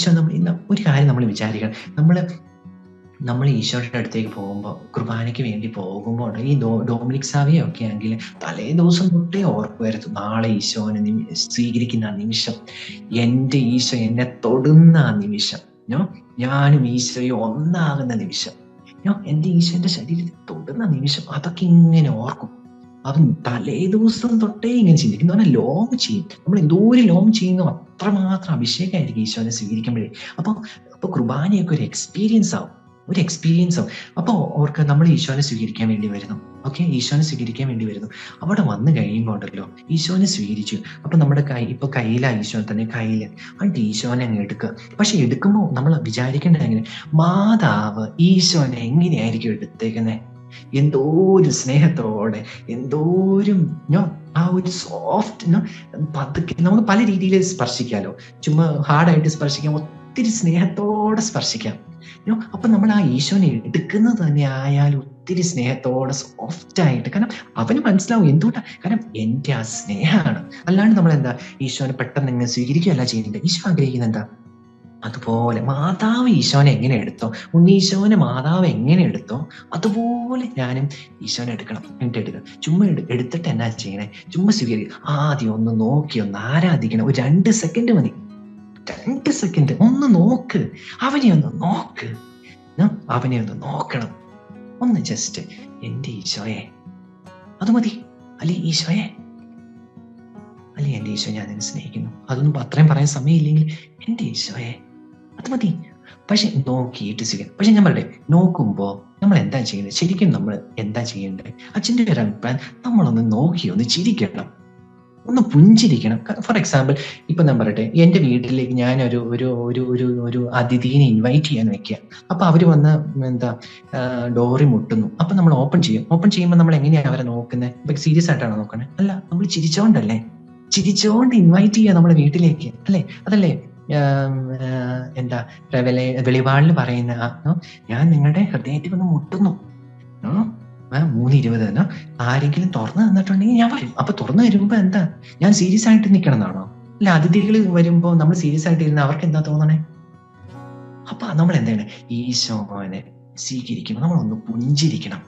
ഈശോ നമ്മൾ ഒരു കാര്യം നമ്മൾ വിചാരിക്കണം. നമ്മൾ നമ്മൾ ഈശോയുടെ അടുത്തേക്ക് പോകുമ്പോൾ കുർബാനയ്ക്ക് വേണ്ടി പോകുമ്പോൾ ഈ ഡോ ഡോമിനിക് സാവിയ ഒക്കെ ആണെങ്കിൽ തലേ ദിവസം തൊട്ടേ ഓർക്കുമായിരുന്നു നാളെ ഈശോനെ നിമി സ്വീകരിക്കുന്ന ആ നിമിഷം എന്റെ ഈശോ എന്നെ തൊടുന്ന ആ നിമിഷം ഞോ ഞാനും ഈശോയും ഒന്നാകുന്ന നിമിഷം ഞോ എന്റെ ഈശോന്റെ ശരീരത്തിൽ തൊടുന്ന നിമിഷം അതൊക്കെ ഇങ്ങനെ ഓർക്കും. അവൻ തലേ ദിവസം തൊട്ടേ ഇങ്ങനെ ചിന്തിക്കും എന്ന് പറഞ്ഞാൽ ലോങ് ചെയ്യും. നമ്മൾ എന്തോ ഒരു ലോങ് ചെയ്യുന്നു. അത്രമാത്രം അഭിഷേകമായിരിക്കും ഈശോനെ സ്വീകരിക്കുമ്പോഴേ. അപ്പൊ അപ്പൊ കുർബാനയൊക്കെ ഒരു എക്സ്പീരിയൻസ് ആവും. ഒരു എക്സ്പീരിയൻസ് ആവും. അപ്പൊ അവർക്ക് നമ്മൾ ഈശോനെ സ്വീകരിക്കാൻ വേണ്ടി വരുന്നു. ഓക്കെ ഈശോനെ സ്വീകരിക്കാൻ വേണ്ടി വരുന്നു. അവിടെ വന്നു കഴിയുമ്പോൾ ഉണ്ടല്ലോ ഈശോനെ സ്വീകരിച്ചു. അപ്പൊ നമ്മുടെ കൈ ഇപ്പൊ കയ്യിലാ ഈശോ തന്നെ കയ്യിൽ എന്നിട്ട് ഈശോനെ അങ്ങ് എടുക്കുക. പക്ഷെ എടുക്കുമ്പോൾ നമ്മൾ വിചാരിക്കേണ്ടത് എങ്ങനെ? മാതാവ് ഈശോനെ എങ്ങനെയായിരിക്കും എടുത്തേക്കുന്നത് എന്തോരം സ്നേഹത്തോടെ എന്തോരും ഞോ ആ ഒരു സോഫ്റ്റ് പതുക്കെ നമുക്ക് പല രീതിയിൽ സ്പർശിക്കാലോ. ചുമ്മാ ഹാർഡായിട്ട് സ്പർശിക്കാം ഒത്തിരി സ്നേഹത്തോടെ സ്പർശിക്കാം അപ്പൊ നമ്മൾ ആ ഈശോനെ എടുക്കുന്നത് തന്നെ ആയാൽ ഒത്തിരി സ്നേഹത്തോടെ സോഫ്റ്റ് ആയിട്ട് കാരണം അവന് മനസ്സിലാവും എന്തുകൊണ്ടാണ് കാരണം എന്റെ ആ സ്നേഹമാണ്. അല്ലാണ്ട് നമ്മൾ എന്താ ഈശോനെ പെട്ടെന്ന് ഇങ്ങനെ സ്വീകരിക്കുകയല്ല ചെയ്യുന്നത്. ഈശോ ആഗ്രഹിക്കുന്നത് എന്താ? അതുപോലെ മാതാവ് ഈശോനെ എങ്ങനെ എടുത്തോ? ഉണ്ണീശോനെ മാതാവ് എങ്ങനെ എടുത്തോ? അതുപോലെ ഞാനും ഈശോനെ എടുക്കണം. എന്നിട്ട് എടുക്കണം ചുമ്മാ എടു എടുത്തിട്ട് എന്നാ ചെയ്യണേ? ചുമ്മാ സ്വീകരിക്കുക ആദ്യം ഒന്ന് നോക്കി ഒന്ന് ആരാധിക്കണം. ഒരു രണ്ട് സെക്കൻഡ് മതി. രണ്ട് സെക്കൻഡ് ഒന്ന് നോക്ക്. അവനെ ഒന്ന് നോക്ക്. അവനെ ഒന്ന് നോക്കണം. ഒന്ന് ജസ്റ്റ് എന്റെ ഈശോയെ. അത് മതി. അല്ലെ ഈശോയെ? അല്ലെ എന്റെ ഈശോ? ഞാൻ സ്നേഹിക്കുന്നു. അതൊന്നും അത്രയും പറയാൻ സമയമില്ലെങ്കിൽ എന്റെ ഈശോയെ. അത് മതി. പക്ഷെ നോക്കിയിട്ട് സ്വീകരിക്കും പക്ഷെ ഞാൻ പറയട്ടെ നോക്കുമ്പോൾ നമ്മൾ എന്താ ചെയ്യുന്നത്? ശരിക്കും നമ്മൾ എന്താ ചെയ്യേണ്ടത്? അച്ഛന്റെ ഒരു അഭിപ്രായം നമ്മളൊന്ന് നോക്കി ഒന്ന് ചിരിക്കണം. ഒന്ന് പുഞ്ചിരിക്കണം. ഫോർ എക്സാമ്പിൾ ഇപ്പൊ ഞാൻ പറയട്ടെ എന്റെ വീട്ടിലേക്ക് ഞാൻ ഒരു ഒരു ഒരു ഒരു ഒരു അതിഥിനെ ഇൻവൈറ്റ് ചെയ്യാൻ വെക്കുക. അപ്പൊ അവർ വന്ന് എന്താ ഡോറി മുട്ടുന്നു. അപ്പൊ നമ്മൾ ഓപ്പൺ ചെയ്യും. ഓപ്പൺ ചെയ്യുമ്പോൾ നമ്മൾ എങ്ങനെയാണ് അവരെ നോക്കുന്നത് ഇപ്പൊ സീരിയസ് ആയിട്ടാണോ നോക്കണേ? അല്ല നമ്മൾ ചിരിച്ചോണ്ടല്ലേ? ചിരിച്ചോണ്ട് ഇൻവൈറ്റ് ചെയ്യുക നമ്മളെ വീട്ടിലേക്ക്. അല്ലേ? അതല്ലേ? എന്താ പ്രവല വെളിപാടിൽ പറയുന്ന ഞാൻ നിങ്ങളുടെ ഹൃദയത്തിൽ വന്ന് മുട്ടുന്നു. മൂന്ന് ഇരുപത് എന്നോ ആരെങ്കിലും തുറന്നു തന്നിട്ടുണ്ടെങ്കിൽ ഞാൻ വരും. അപ്പൊ തുറന്നു വരുമ്പോ എന്താ ഞാൻ സീരിയസ് ആയിട്ട് നിൽക്കണം എന്നാണോ അല്ല അതിഥികൾ വരുമ്പോ നമ്മൾ സീരിയസ് ആയിട്ട് ഇരുന്ന അവർക്ക് എന്താ തോന്നണേ? അപ്പൊ നമ്മൾ എന്താണ് ഈശോനെ സ്വീകരിക്കുമ്പോൾ നമ്മളൊന്ന് പുഞ്ചിരിക്കണം.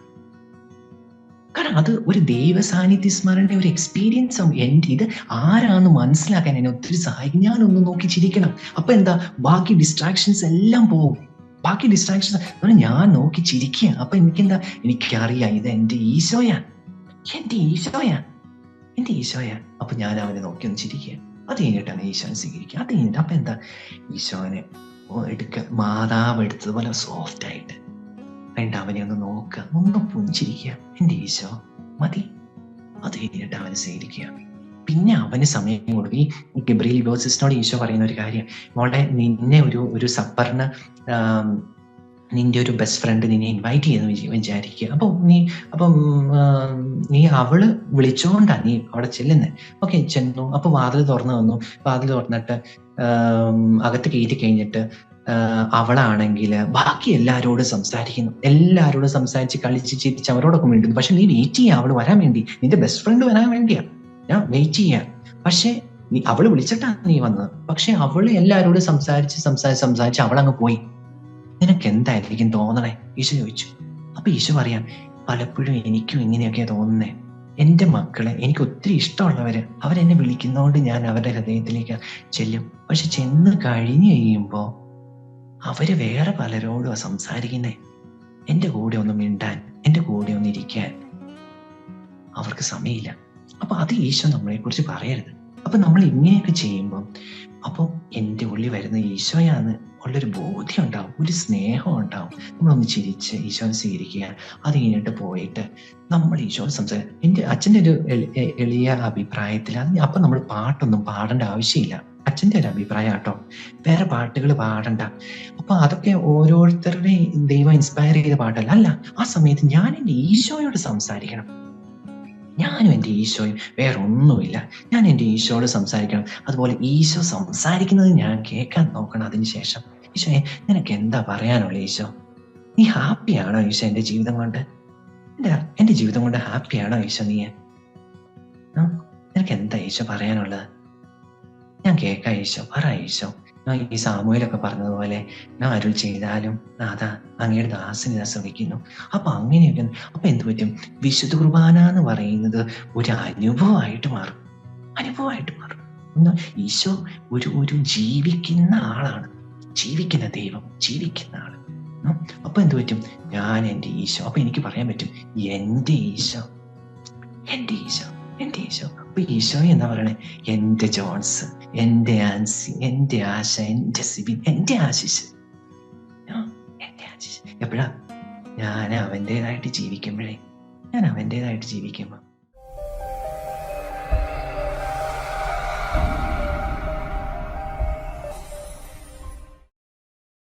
അത് ഒരു ദൈവ സാന്നിധ്യ സ്മരണയുടെ ഒരു എക്സ്പീരിയൻസ് എന്റെ ഇത് ആരാന്ന് മനസ്സിലാക്കാൻ എന്നെ ഒത്തിരി സഹായിക്കും. ഞാനൊന്ന് നോക്കി ചിരിക്കണം. അപ്പൊ എന്താ? ബാക്കി ഡിസ്ട്രാക്ഷൻസ് എല്ലാം പോകും. ബാക്കി ഡിസ്ട്രാക്ഷൻസ് ഞാൻ നോക്കി ചിരിക്കുക അപ്പൊ എനിക്കെന്താ? എനിക്കറിയാം ഇത് എന്റെ ഈശോയാ എന്റെ ഈശോയാ എന്റെ ഈശോയാ അപ്പൊ ഞാൻ അവനെ നോക്കി ഒന്ന് ചിരിക്കുക അത് കഴിഞ്ഞിട്ടാണ് ഈശോനെ സ്വീകരിക്കുക. അത് കഴിഞ്ഞിട്ട് അപ്പൊ എന്താ? ഈശോനെ എടുക്ക. മാതാവ് എടുത്തതുപോലെ സോഫ്റ്റ് ആയിട്ട്. വേണ്ട അവനെ ഒന്ന് നോക്കുക ഒന്ന് പുഞ്ചിരിക്കുക. എന്റെ ഈശോ മതി. അത് കഴിഞ്ഞിട്ട് അവനെ സ്വീകരിക്കുക പിന്നെ അവന് സമയം കൊടുക്കും. ഈ ഗബ്രിയൽ ബോസിസ്റ്റിനോട് ഈശോ പറയുന്ന ഒരു കാര്യം. മോളെ നിന്നെ ഒരു ഒരു സപ്പറിന് നിന്റെ ഒരു ബെസ്റ്റ് ഫ്രണ്ട് നിന്നെ ഇൻവൈറ്റ് ചെയ്യുന്നു വിചാ- വിചാരിക്കുക. അപ്പം നീ അപ്പം നീ അവൾ വിളിച്ചോണ്ടാ നീ അവിടെ ചെല്ലുന്നത് ഓക്കെ ചെന്നു. അപ്പൊ വാതിൽ തുറന്നു വന്നു. വാതിൽ തുറന്നിട്ട് അകത്ത് കയറ്റി കഴിഞ്ഞിട്ട് അവളാണെങ്കിൽ ബാക്കി എല്ലാരോടും സംസാരിക്കുന്നു. എല്ലാരോടും സംസാരിച്ച് കളിച്ച് ചിരിച്ച് അവരോടൊക്കെ വേണ്ടി പക്ഷെ നീ വെയിറ്റ് ചെയ്യാം അവൾ വരാൻ വേണ്ടി. നിന്റെ ബെസ്റ്റ് ഫ്രണ്ട് വരാൻ വേണ്ടിയാ. ഞാൻ വെയിറ്റ് ചെയ്യാ. പക്ഷെ നീ അവൾ വിളിച്ചിട്ടാ നീ വന്നത്. പക്ഷെ അവൾ എല്ലാരോടും സംസാരിച്ച് സംസാരിച്ച് സംസാരിച്ച് അവളങ്ങ് പോയി. നിനക്ക് എന്തായിരിക്കും തോന്നണേ? ഈശോ ചോദിച്ചു. അപ്പൊ ഈശോ പറയാം പലപ്പോഴും എനിക്കും ഇങ്ങനെയൊക്കെയാ തോന്നുന്നേ. എന്റെ മക്കളെ എനിക്ക് ഒത്തിരി ഇഷ്ടമുള്ളവര് അവരെന്നെ വിളിക്കുന്നതുകൊണ്ട് ഞാൻ അവരുടെ ഹൃദയത്തിലേക്ക് ചെല്ലും. പക്ഷെ ചെന്ന് കഴിഞ്ഞു കഴിയുമ്പോ അവർ വേറെ പലരോടും സംസാരിക്കുന്നേ. എന്റെ കൂടെ ഒന്ന് മിണ്ടാൻ എന്റെ കൂടെ ഒന്ന് ഇരിക്കാൻ. അവർക്ക് സമയമില്ല. അപ്പൊ അത് ഈശോ നമ്മളെ കുറിച്ച് പറയരുത്. അപ്പൊ നമ്മൾ ഇങ്ങനെയൊക്കെ ചെയ്യുമ്പോൾ അപ്പോൾ എന്റെ ഉള്ളിൽ വരുന്ന ഈശോയാന്ന് ഉള്ളൊരു ബോധ്യം ഉണ്ടാവും ഒരു സ്നേഹം ഉണ്ടാവും നമ്മളൊന്ന് ചിരിച്ച് ഈശോനെ സ്വീകരിക്കുക അത് കഴിഞ്ഞിട്ട് പോയിട്ട് നമ്മൾ ഈശോ സംസാരിക്കുക എന്റെ അച്ഛന്റെ ഒരു എളിയ അഭിപ്രായത്തിൽ അപ്പൊ നമ്മൾ പാട്ടൊന്നും പാടേണ്ട ആവശ്യമില്ല. അച്ഛന്റെ ഒരു അഭിപ്രായം കേട്ടോ വേറെ പാട്ടുകൾ പാടണ്ട. അപ്പൊ അതൊക്കെ ഓരോരുത്തരുടെയും ദൈവം ഇൻസ്പയർ ചെയ്ത പാട്ടല്ല. അല്ല ആ സമയത്ത് ഞാൻ എന്റെ ഈശോയോട് സംസാരിക്കണം. ഞാനും എന്റെ ഈശോയും വേറെ ഒന്നുമില്ല. ഞാൻ എന്റെ ഈശോയോട് സംസാരിക്കണം. അതുപോലെ ഈശോ സംസാരിക്കുന്നത് ഞാൻ കേൾക്കാൻ നോക്കണം അതിനുശേഷം ഈശോയെ നിനക്ക് എന്താ പറയാനുള്ള ഈശോ? നീ ഹാപ്പിയാണോ ഈശോ എന്റെ ജീവിതം കൊണ്ട്? എന്റെ എന്റെ ജീവിതം കൊണ്ട് ഹാപ്പിയാണോ ഈശോ നീ? നിനക്ക് എന്താ ഈശോ പറയാനുള്ളത്? ഞാൻ കേൾക്കാം ഈശോ പറ ഈശോ. ഈ സാമൂഹിലൊക്കെ പറഞ്ഞതുപോലെ ഞാൻ അരുൾ ചെയ്താലും നാഥ അങ്ങയുടെ ദാസനെ ഞാൻ ശ്രമിക്കുന്നു. അപ്പൊ അങ്ങനെയൊക്കെ അപ്പൊ എന്തു പറ്റും? വിശുദ്ധ കുർബാന എന്ന് പറയുന്നത് ഒരു അനുഭവമായിട്ട് മാറും. അനുഭവമായിട്ട് മാറും. എന്നാൽ ഈശോ ഒരു ഒരു ജീവിക്കുന്ന ആളാണ്. ജീവിക്കുന്ന ദൈവം ജീവിക്കുന്ന ആൾ. അപ്പൊ എന്തു പറ്റും? ഞാൻ എന്റെ ഈശോ. അപ്പൊ എനിക്ക് പറയാൻ പറ്റും എന്റെ ഈശോ എന്റെ ഈശോ. എന്റെ ഈശോ അപ്പൊ ഈശോ എന്താ പറയണേ എന്റെ ജോൺസ് എന്റെ ആൻസി എന്റെ ആശ എന്റെ സിബിൻ എന്റെ ആശിഷ്. എന്റെ ആശിഷ്. എപ്പോഴാ? ഞാൻ അവന്റെതായിട്ട് ജീവിക്കുമ്പോഴേ ഞാൻ അവന്റെതായിട്ട് ജീവിക്കുമ്പോൾ